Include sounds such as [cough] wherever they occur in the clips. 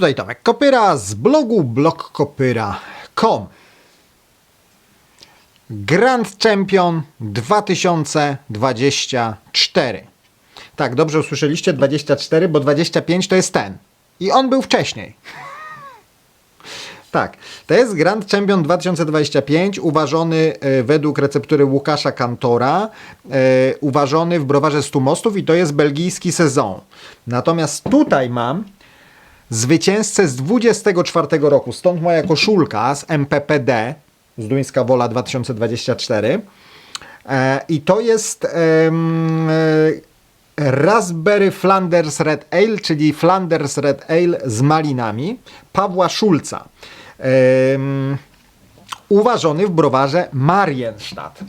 Tutaj Tomek Kopyra z blogu blogkopyra.com Grand Champion 2024 Tak, dobrze usłyszeliście, 24, bo 25 to jest ten. I on był wcześniej. Tak, to jest Grand Champion 2025, uważony e, według receptury Łukasza Kantora, e, uważony w browarze 100 mostów i to jest belgijski sezon. Natomiast tutaj mam zwycięzcę z 24 roku, stąd moja koszulka z MPPD, z Duńska Wola 2024. E, I to jest e, Raspberry Flanders Red Ale, czyli Flanders Red Ale z malinami Pawła Szulca. Em, uważony w browarze Marienstadt.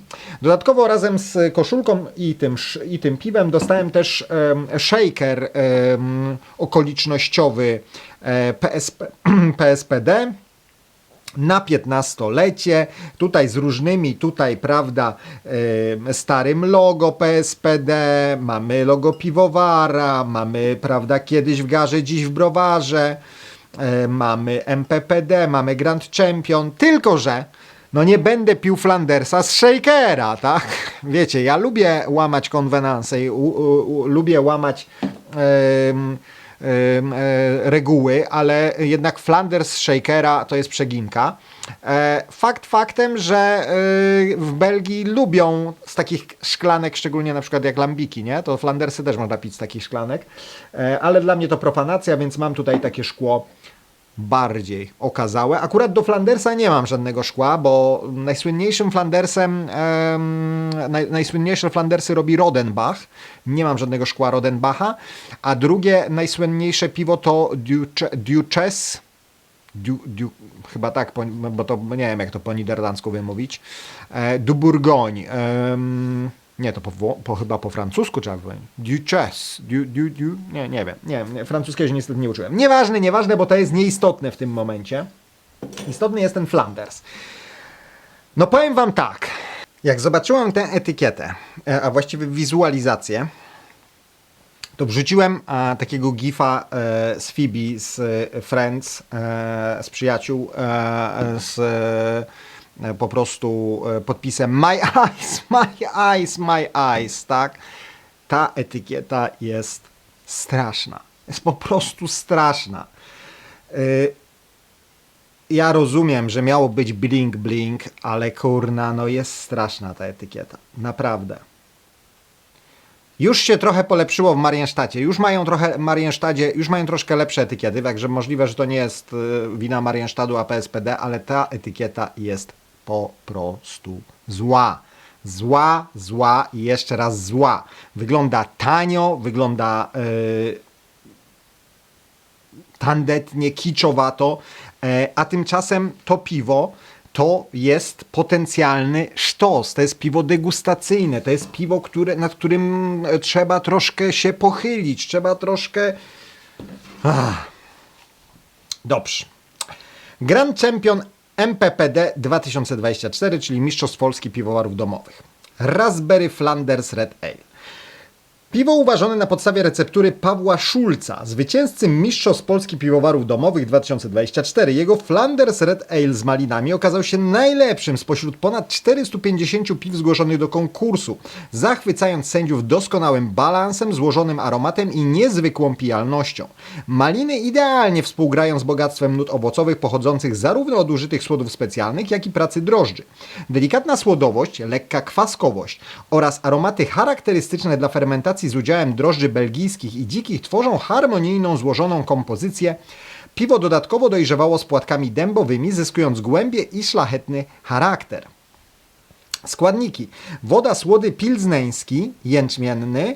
Dodatkowo razem z koszulką i tym, i tym piwem dostałem też em, shaker em, okolicznościowy e, PSP, PSPD [clears throat] na 15-lecie, tutaj z różnymi, tutaj prawda, em, starym logo PSPD, mamy logo piwowara, mamy prawda, kiedyś w garze, dziś w browarze, e, mamy MPPD, mamy Grand Champion, tylko że no nie będę pił Flandersa z Shakera, tak? [laughs] Wiecie, ja lubię łamać konwenanse i u, u, u, lubię łamać e, reguły, ale jednak Flanders Shakera to jest przeginka. E, fakt faktem, że e, w Belgii lubią z takich szklanek, szczególnie na przykład jak lambiki, nie? To Flandersy też można pić z takich szklanek, e, ale dla mnie to profanacja, więc mam tutaj takie szkło bardziej okazałe. Akurat do Flandersa nie mam żadnego szkła, bo najsłynniejszym Flandersem, em, naj, najsłynniejsze Flandersy robi Rodenbach. Nie mam żadnego szkła Rodenbacha. A drugie najsłynniejsze piwo to Duche, Duchess. Du, du, chyba tak, bo to nie wiem jak to po niderlandzku wymówić. E, du Bourgogne. Nie, to po, po, chyba po francusku trzeba powiedzieć. Duchess. Du, du, du, nie, nie wiem. Nie, nie, francuskiego się niestety nie uczyłem. Nieważne, nieważne, bo to jest nieistotne w tym momencie. Istotny jest ten Flanders. No powiem wam tak. Jak zobaczyłem tę etykietę, e, a właściwie wizualizację, to wrzuciłem e, takiego gifa e, z Phoebe, z e, Friends, e, z przyjaciół, e, z e, po prostu e, podpisem My Eyes, [laughs] My Eyes, My Eyes, tak? Ta etykieta jest straszna. Jest po prostu straszna. E, ja rozumiem, że miało być blink blink, ale kurna, no jest straszna ta etykieta. Naprawdę. Już się trochę polepszyło w Mariensztacie. Już mają trochę Mariensztadzie, już mają troszkę lepsze etykiety, także możliwe, że to nie jest wina Mariensztadu, a PSPD, ale ta etykieta jest po prostu zła. Zła, zła i jeszcze raz zła. Wygląda tanio, wygląda yy, tandetnie, kiczowato, e, a tymczasem to piwo to jest potencjalny sztos, to jest piwo degustacyjne, to jest piwo, które, nad którym e, trzeba troszkę się pochylić, trzeba troszkę... Ach. Dobrze. Grand Champion MPPD 2024, czyli Mistrzostw Polski Piwowarów Domowych. Raspberry Flanders Red Ale. Piwo uważone na podstawie receptury Pawła Szulca, zwycięzcy Mistrzostw Polski Piwowarów Domowych 2024. Jego Flanders Red Ale z malinami okazał się najlepszym spośród ponad 450 piw zgłoszonych do konkursu, zachwycając sędziów doskonałym balansem, złożonym aromatem i niezwykłą pijalnością. Maliny idealnie współgrają z bogactwem nut owocowych pochodzących zarówno od użytych słodów specjalnych, jak i pracy drożdży. Delikatna słodowość, lekka kwaskowość oraz aromaty charakterystyczne dla fermentacji z udziałem drożdży belgijskich i dzikich tworzą harmonijną, złożoną kompozycję. Piwo dodatkowo dojrzewało z płatkami dębowymi, zyskując głębię i szlachetny charakter. Składniki. Woda słody pilzneński, jęczmienny,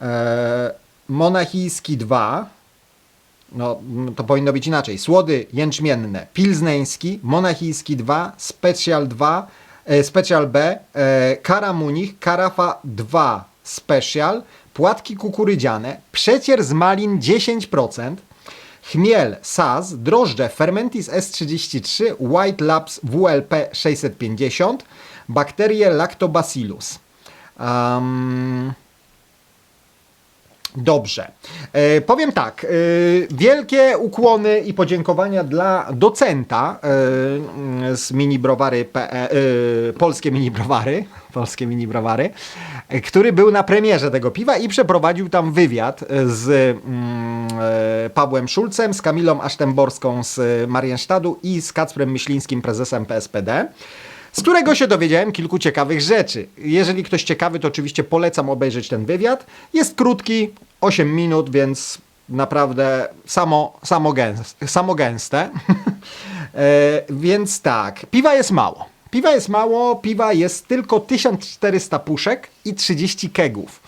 e, monachijski 2, no to powinno być inaczej. Słody jęczmienne, pilzneński, monachijski 2, special 2, e, special B, e, kara munich, karafa 2 special, płatki kukurydziane, przecier z malin 10%, chmiel SAS, drożdże Fermentis S33, White Labs WLP 650, bakterie Lactobacillus. Um, Dobrze. E, powiem tak. E, wielkie ukłony i podziękowania dla docenta e, z mini browary, PE, e, polskie mini browary, [laughs] polskie mini browary, e, który był na premierze tego piwa i przeprowadził tam wywiad z mm, e, Pawłem Szulcem, z Kamilą Asztemborską z Mariensztadu i z Kacprem Myślińskim, prezesem PSPD z którego się dowiedziałem kilku ciekawych rzeczy. Jeżeli ktoś ciekawy, to oczywiście polecam obejrzeć ten wywiad. Jest krótki, 8 minut, więc naprawdę samo, samo, gęste, samo gęste. [laughs] e, więc tak, piwa jest mało. Piwa jest mało, piwa jest tylko 1400 puszek i 30 kegów.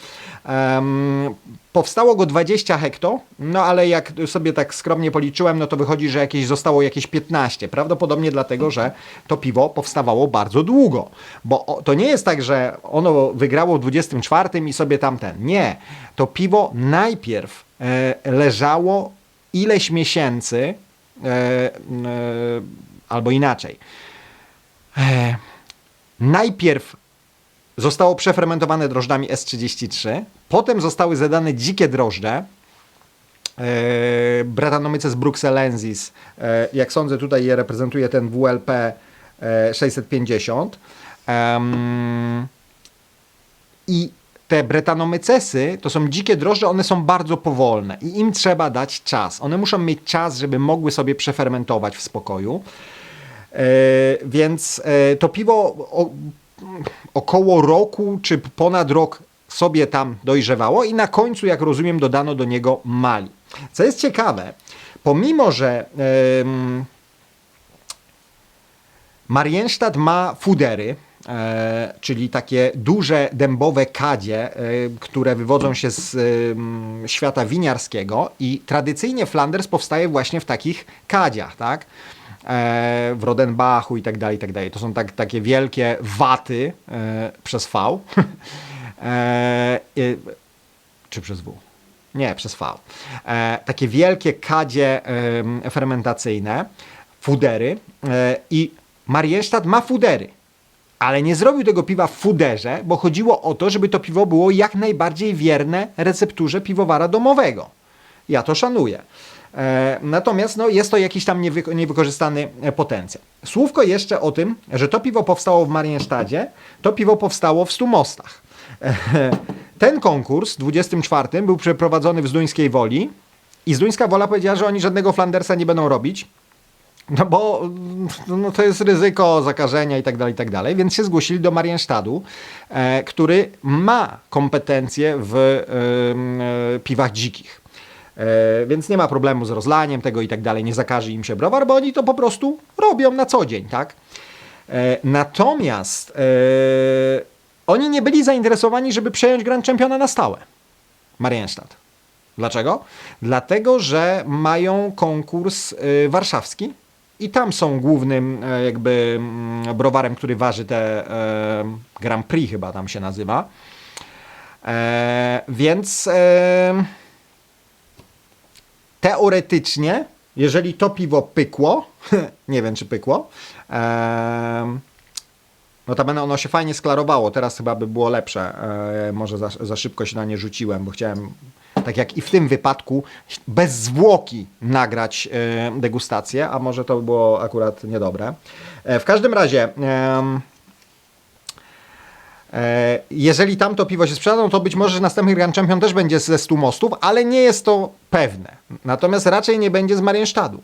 Em, powstało go 20 hekto, no ale jak sobie tak skromnie policzyłem, no to wychodzi, że jakieś zostało jakieś 15. Prawdopodobnie dlatego, że to piwo powstawało bardzo długo. Bo to nie jest tak, że ono wygrało w 24 i sobie tamten. Nie. To piwo najpierw e, leżało ileś miesięcy, e, e, albo inaczej. Najpierw zostało przefermentowane drożdżami S33, potem zostały zadane dzikie drożdże, e, Brettanomyces bruxellensis, e, jak sądzę tutaj je reprezentuje ten WLP e, 650. Em, I te bretanomycesy to są dzikie drożdże, one są bardzo powolne i im trzeba dać czas. One muszą mieć czas, żeby mogły sobie przefermentować w spokoju. E, więc e, to piwo około roku czy ponad rok sobie tam dojrzewało i na końcu, jak rozumiem, dodano do niego mali. Co jest ciekawe, pomimo że em, Marienstadt ma fudery, e, czyli takie duże dębowe kadzie, e, które wywodzą się z świata winiarskiego i tradycyjnie Flanders powstaje właśnie w takich kadziach, tak? E, w Rodenbachu i tak dalej, i tak dalej. To są tak, takie wielkie waty e, przez V. [laughs] e, czy przez W? Nie, przez V. Takie wielkie kadzie fermentacyjne, fudery i Marienstadt ma fudery. Ale nie zrobił tego piwa w fuderze, bo chodziło o to, żeby to piwo było jak najbardziej wierne recepturze piwowara domowego. Ja to szanuję. E, natomiast no, jest to jakiś tam niewy, niewykorzystany e, potencjał. Słówko jeszcze o tym, że to piwo powstało w Marienstadzie, to piwo powstało w Stumostach. E, ten konkurs, 24, był przeprowadzony w Zduńskiej Woli i Zduńska Wola powiedziała, że oni żadnego Flandersa nie będą robić, no bo mm, no to jest ryzyko zakażenia i tak dalej, i tak dalej, więc się zgłosili do Marienstadu, e, który ma kompetencje w e, piwach dzikich. E, więc nie ma problemu z rozlaniem tego i tak dalej, nie zakaże im się browar, bo oni to po prostu robią na co dzień, tak? E, natomiast e, oni nie byli zainteresowani, żeby przejąć Grand Championa na stałe. Marienstadt. Dlaczego? Dlatego, że mają konkurs warszawski i tam są głównym jakby mm, browarem, który waży te Grand Prix chyba tam się nazywa. Więc teoretycznie, jeżeli to piwo pykło, [laughs] nie wiem czy pykło, e, Notabene ono się fajnie sklarowało, teraz chyba by było lepsze. E, może za, za szybko się na nie rzuciłem, bo chciałem, tak jak i w tym wypadku, bez zwłoki nagrać e, degustację, a może to by było akurat niedobre. E, w każdym razie, jeżeli tamto piwo się sprzeda, no to być może że następny Grand Champion też będzie ze 100 mostów, ale nie jest to pewne. Natomiast raczej nie będzie z Marienstadu.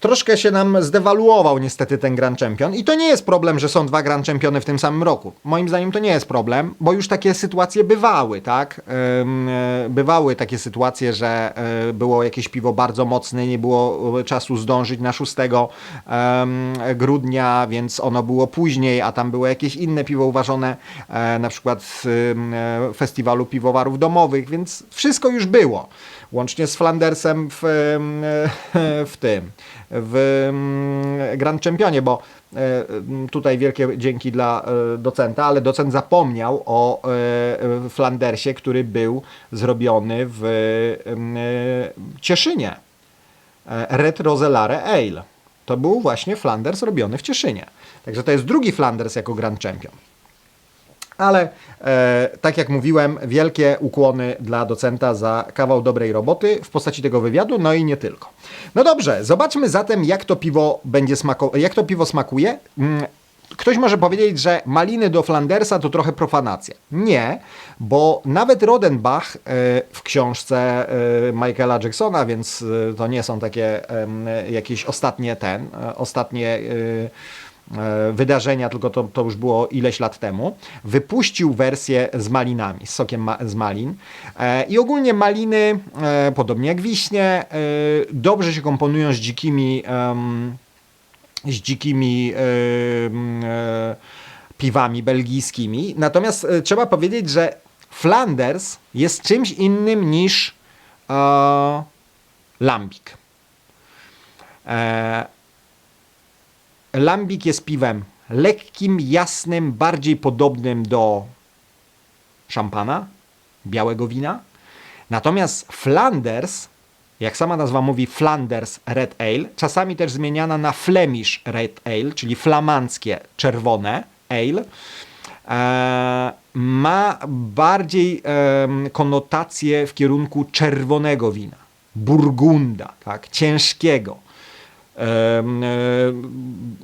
Troszkę się nam zdewaluował niestety ten Grand Champion i to nie jest problem, że są dwa Grand Championy w tym samym roku. Moim zdaniem to nie jest problem, bo już takie sytuacje bywały, tak? E, Bywały takie sytuacje, że e, było jakieś piwo bardzo mocne, nie było czasu zdążyć na 6 em, grudnia, więc ono było później, a tam było jakieś inne piwo uważone, e, na przykład z e, festiwalu piwowarów domowych, więc wszystko już było. Łącznie z Flandersem w, e, [laughs] w tym, w mm, Grand Championie, bo e, tutaj wielkie dzięki dla e, docenta, ale docent zapomniał o e, Flandersie, który był zrobiony w Cieszynie. Red Roselare Ale. To był właśnie Flanders robiony w Cieszynie. Także to jest drugi Flanders jako Grand Champion. Ale e, tak jak mówiłem, wielkie ukłony dla docenta za kawał dobrej roboty w postaci tego wywiadu, no i nie tylko. No dobrze, zobaczmy zatem, jak to piwo będzie smako- jak to piwo smakuje. Mm, Ktoś może powiedzieć, że maliny do Flandersa to trochę profanacja. Nie, bo nawet Rodenbach e, w książce e, Michaela Jacksona, więc e, to nie są takie jakieś ostatnie ten, ostatnie wydarzenia, tylko to, to już było ileś lat temu, wypuścił wersję z malinami, z sokiem ma- z malin. E, I ogólnie maliny, e, podobnie jak wiśnie, e, dobrze się komponują z dzikimi z dzikimi e, e, piwami belgijskimi. Natomiast e, trzeba powiedzieć, że Flanders jest czymś innym niż e, Lambik. E, Lambik jest piwem lekkim, jasnym, bardziej podobnym do szampana, białego wina. Natomiast Flanders, jak sama nazwa mówi, Flanders Red Ale, czasami też zmieniana na Flemish Red Ale, czyli flamandzkie czerwone ale, e, ma bardziej em, konotację w kierunku czerwonego wina, burgunda, tak, ciężkiego e,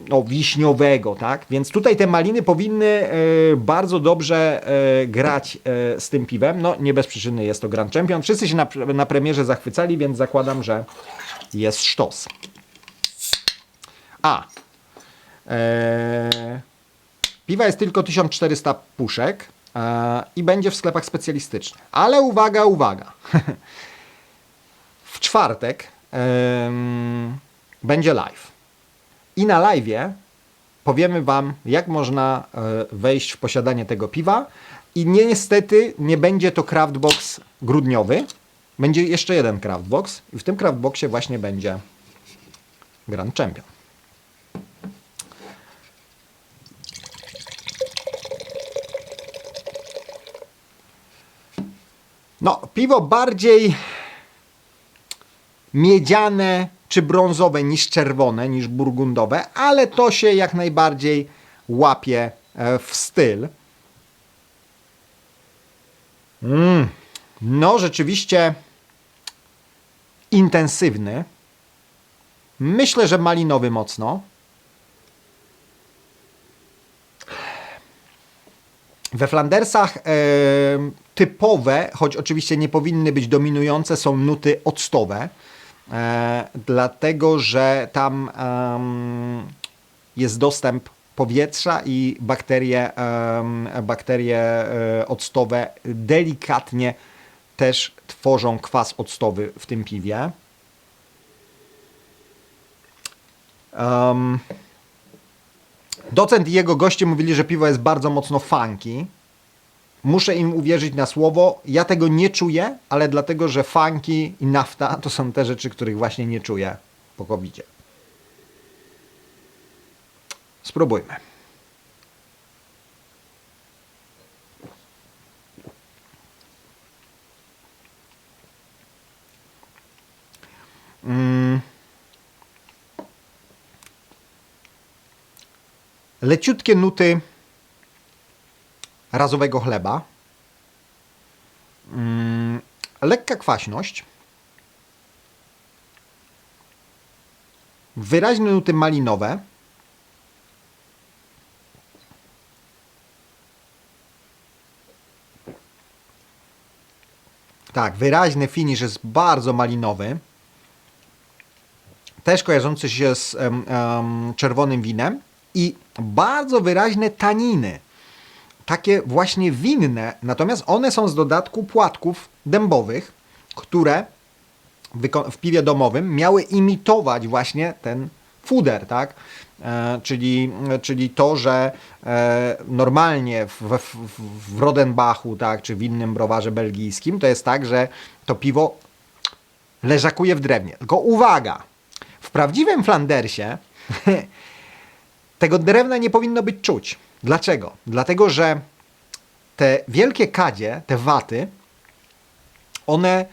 no, wiśniowego, tak? Więc tutaj te maliny powinny e, bardzo dobrze e, grać e, z tym piwem. No, nie bez przyczyny jest to Grand Champion. Wszyscy się na, na premierze zachwycali, więc zakładam, że jest sztos. A. E, piwa jest tylko 1400 puszek e, i będzie w sklepach specjalistycznych. Ale uwaga, uwaga. [laughs] w czwartek em, będzie live. I na live powiemy Wam, jak można e, wejść w posiadanie tego piwa. I nie, niestety nie będzie to craftbox grudniowy. Będzie jeszcze jeden craftbox. I w tym craftboxie właśnie będzie Grand Champion. No, piwo bardziej miedziane czy brązowe niż czerwone, niż burgundowe, ale to się jak najbardziej łapie e, w styl. Mm. No, rzeczywiście intensywny. Myślę, że malinowy mocno. We Flandersach e, typowe, choć oczywiście nie powinny być dominujące, są nuty octowe, e, dlatego że tam jest dostęp powietrza i bakterie, bakterie e, octowe delikatnie też tworzą kwas octowy w tym piwie. Em, Docent i jego goście mówili, że piwo jest bardzo mocno funky. Muszę im uwierzyć na słowo. Ja tego nie czuję, ale dlatego, że funky i nafta to są te rzeczy, których właśnie nie czuję po covid Spróbujmy. Mm. leciutkie nuty razowego chleba, mm, lekka kwaśność, wyraźne nuty malinowe, tak, wyraźny finish jest bardzo malinowy, też kojarzący się z em, em, czerwonym winem. I bardzo wyraźne taniny. Takie właśnie winne, natomiast one są z dodatku płatków dębowych, które w piwie domowym miały imitować właśnie ten fuder, tak? E, czyli, czyli to, że e, normalnie w, w, w Rodenbachu, tak, czy w innym browarze belgijskim, to jest tak, że to piwo leżakuje w drewnie. Tylko uwaga, w prawdziwym Flandersie [laughs] tego drewna nie powinno być czuć. Dlaczego? Dlatego, że te wielkie kadzie, te waty, one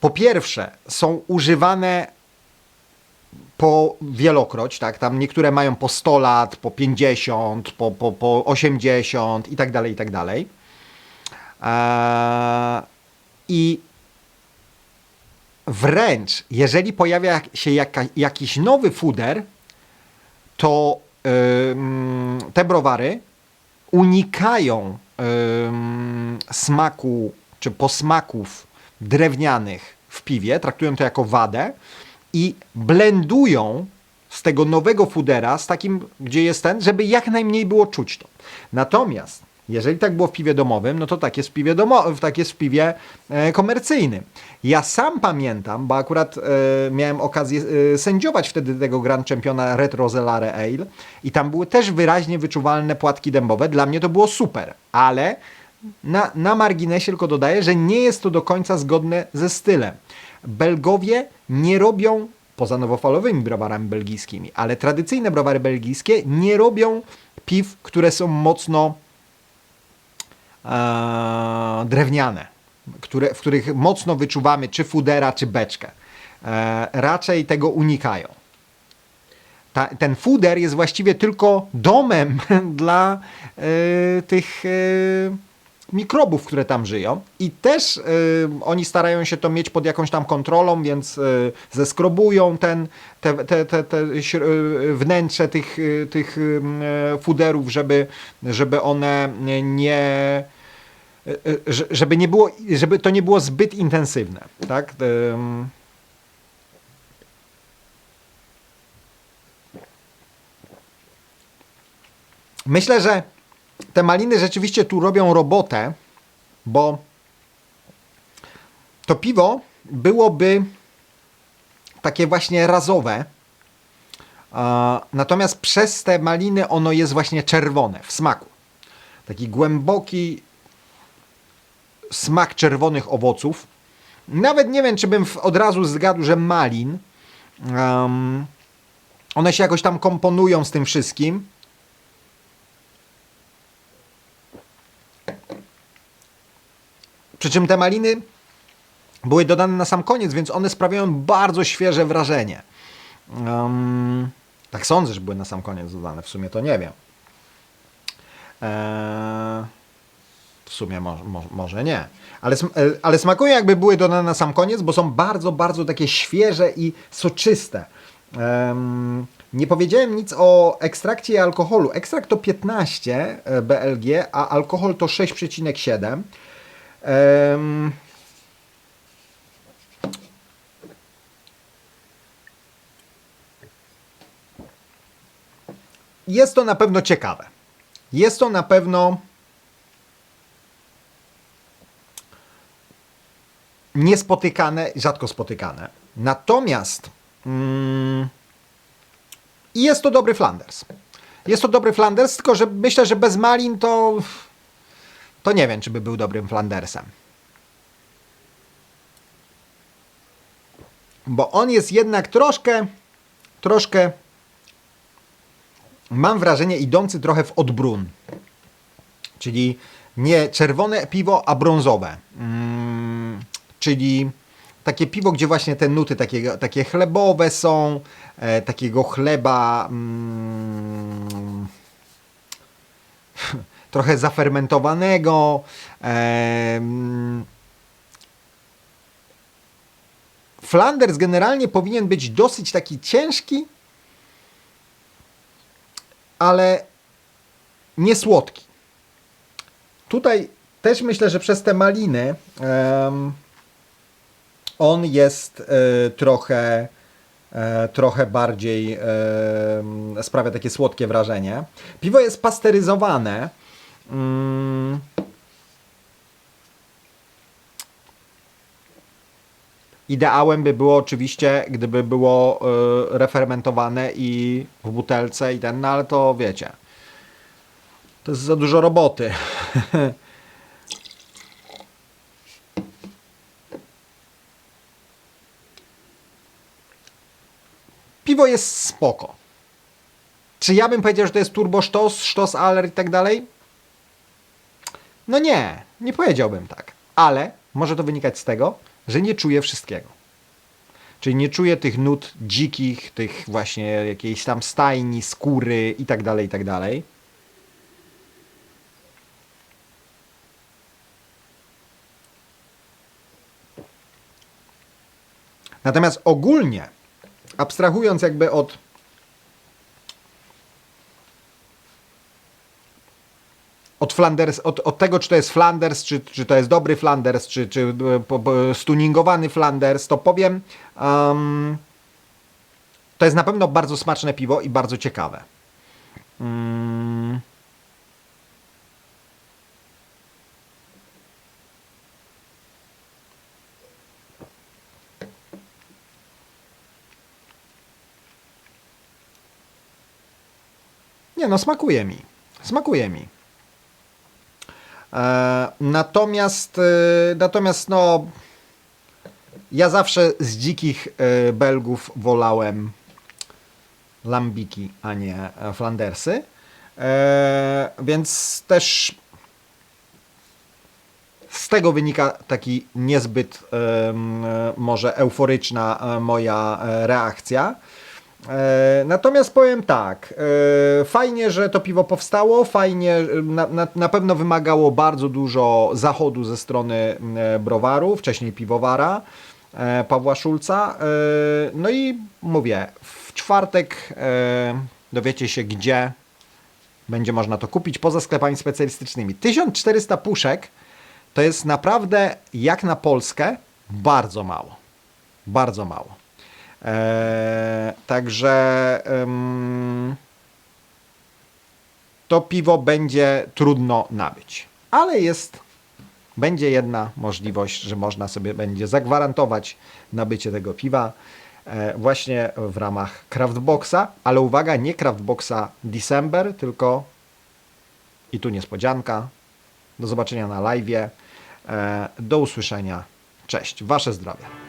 po pierwsze są używane po wielokroć, tak, tam niektóre mają po 100 lat, po 50, po, po, po 80 i tak dalej, i tak dalej. Eee, I wręcz, jeżeli pojawia się jaka, jakiś nowy fuder, to te browary unikają smaku czy posmaków drewnianych w piwie, traktują to jako wadę i blendują z tego nowego fudera, z takim, gdzie jest ten, żeby jak najmniej było czuć to. Natomiast jeżeli tak było w piwie domowym, no to tak jest w piwie, domo- tak jest w piwie e, komercyjnym. Ja sam pamiętam, bo akurat e, miałem okazję e, sędziować wtedy tego Grand Championa Red Roselare Ale i tam były też wyraźnie wyczuwalne płatki dębowe. Dla mnie to było super, ale na, na marginesie tylko dodaję, że nie jest to do końca zgodne ze stylem. Belgowie nie robią, poza nowofalowymi browarami belgijskimi, ale tradycyjne browary belgijskie nie robią piw, które są mocno e, drewniane, które, w których mocno wyczuwamy czy fudera, czy beczkę. E, raczej tego unikają. Ta, ten fuder jest właściwie tylko domem [laughs] dla e, tych e, mikrobów, które tam żyją i też e, oni starają się to mieć pod jakąś tam kontrolą, więc e, zeskrobują ten, te, te, te, te e, wnętrze tych, tych fuderów, żeby, żeby one nie żeby nie było, żeby to nie było zbyt intensywne, tak? Myślę, że te maliny rzeczywiście tu robią robotę, bo to piwo byłoby takie właśnie razowe. Natomiast przez te maliny ono jest właśnie czerwone w smaku. Taki głęboki smak czerwonych owoców. Nawet nie wiem, czy bym od razu zgadł, że malin. Em, one się jakoś tam komponują z tym wszystkim. Przy czym te maliny były dodane na sam koniec, więc one sprawiają bardzo świeże wrażenie. Em, tak sądzę, że były na sam koniec dodane, w sumie to nie wiem. Eee, w sumie może, może, może nie. Ale, e, ale smakują jakby były dodane na sam koniec, bo są bardzo, bardzo takie świeże i soczyste. Em, nie powiedziałem nic o ekstrakcie i alkoholu. Ekstrakt to 15 e, BLG, a alkohol to 6,7. Em, Jest to na pewno ciekawe. Jest to na pewno niespotykane, rzadko spotykane. Natomiast mm, jest to dobry Flanders. Jest to dobry Flanders, tylko że myślę, że bez malin to to nie wiem, czy by był dobrym Flandersem. Bo on jest jednak troszkę, troszkę, mam wrażenie, idący trochę w odbrun. Czyli nie czerwone piwo, a brązowe. Mm, czyli takie piwo, gdzie właśnie te nuty takie, takie chlebowe są, e, takiego chleba. Mm, [laughs] trochę zafermentowanego. em, Flanders generalnie powinien być dosyć taki ciężki, ale nie słodki. Tutaj też myślę, że przez te maliny em, on jest e, trochę, e, trochę bardziej em, sprawia takie słodkie wrażenie. Piwo jest pasteryzowane. Mm. Ideałem by było oczywiście, gdyby było refermentowane i w butelce i ten, no ale to wiecie. To jest za dużo roboty. [laughs] Piwo jest spoko. Czy ja bym powiedział, że to jest turbo sztos, sztos aller i tak dalej? No nie, nie powiedziałbym tak. Ale może to wynikać z tego, że nie czuję wszystkiego. Czyli nie czuję tych nut dzikich, tych właśnie jakiejś tam stajni, skóry i tak dalej, i tak dalej. Natomiast ogólnie, abstrahując jakby od od, Flanders, od, od tego, czy to jest Flanders, czy, czy to jest dobry Flanders, czy, czy e, po- po- stuningowany Flanders, to powiem, um, to jest na pewno bardzo smaczne piwo i bardzo ciekawe. Mm. Nie no, smakuje mi. Smakuje mi. E, natomiast, e, natomiast no, ja zawsze z dzikich e, Belgów wolałem lambiki, a nie e, flandersy. E, więc też z tego wynika taki niezbyt e, może euforyczna e, moja e, reakcja. E, Natomiast powiem tak, e, fajnie, że to piwo powstało, fajnie, e, na, na, na pewno wymagało bardzo dużo zachodu ze strony browaru, wcześniej piwowara Pawła Szulca. No i mówię, w czwartek dowiecie się gdzie będzie można to kupić poza sklepami specjalistycznymi. 1400 puszek to jest naprawdę jak na Polskę bardzo mało. Bardzo mało. Eee, także to piwo będzie trudno nabyć. Ale jest, będzie jedna możliwość, że można sobie będzie zagwarantować nabycie tego piwa e, właśnie w ramach Craftboxa, ale uwaga, nie Craftboxa December, tylko i tu niespodzianka. Do zobaczenia na live. E, do usłyszenia. Cześć. Wasze zdrowie.